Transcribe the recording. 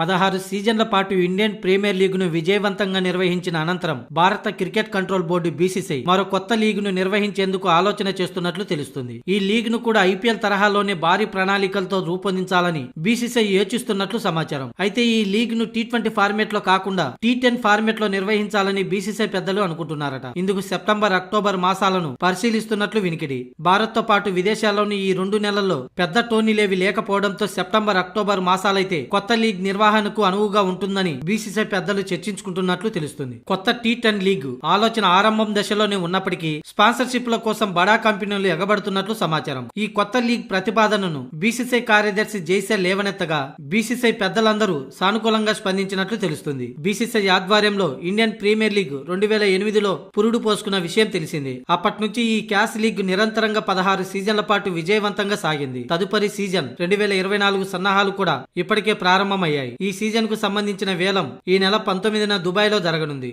పదహారు సీజన్ల పాటు Indian premier లీగ్ను విజయవంతంగా నిర్వహించిన అనంతరం భారత క్రికెట్ కంట్రోల్ బోర్డు బీసీసీ మరో కొత్త లీగ్ను నిర్వహించేందుకు ఆలోచన చేస్తున్నట్లు తెలుస్తుంది. ఈ లీగ్ను కూడా ఐపీఎల్ తరహాలోనే భారీ ప్రణాళికలతో రూపొందించాలని బీసీసీ యోచిస్తున్నట్లు సమాచారం. అయితే ఈ లీగ్ను టీ ట్వంటీ ఫార్మేట్లో కాకుండా టీ టెన్ ఫార్మేట్లో నిర్వహించాలని బీసీసీ పెద్దలు అనుకుంటున్నారట. ఇందుకు సెప్టెంబర్ అక్టోబర్ మాసాలను పరిశీలిస్తున్నట్లు వినికిడి. భారత్తో పాటు విదేశాల్లోని ఈ రెండు నెలల్లో పెద్ద టోర్నీలేవి లేకపోవడంతో సెప్టెంబర్ అక్టోబర్ మాసాలైతే కొత్త లీగ్ నిర్వహణకు అనువుగా ఉంటుందని బీసీసీ పెద్దలు చర్చించుకుంటున్నట్లు తెలుస్తుంది. కొత్త టీ టెన్ లీగ్ ఆలోచన ఆరంభం దశలోనే ఉన్నప్పటికీ స్పాన్సర్షిప్ల కోసం బడా కంపెనీలు ఎగబడుతున్నట్లు సమాచారం. ఈ కొత్త లీగ్ ప్రతిపాదనను బీసీసీ కార్యదర్శి జైసే లేవనెత్తగా బీసీసీ పెద్దలందరూ సానుకూలంగా స్పందించినట్లు తెలుస్తుంది. బీసీసీ ఆధ్వర్యంలో ఇండియన్ ప్రీమియర్ లీగ్ రెండు వేల ఎనిమిదిలో పురుడు పోసుకున్న విషయం తెలిసింది. అప్పటి నుంచి ఈ క్యాష్ లీగ్ నిరంతరంగా పదహారు సీజన్ల పాటు విజయవంతంగా సాగింది. తదుపరి సీజన్ రెండు వేల ఇరవై నాలుగు సన్నాహాలు కూడా ఇప్పటికే ప్రారంభమయ్యాయి. ఈ సీజన్కు సంబంధించిన వేలం ఈ నెల పంతొమ్మిదిన దుబాయ్లో జరగనుంది.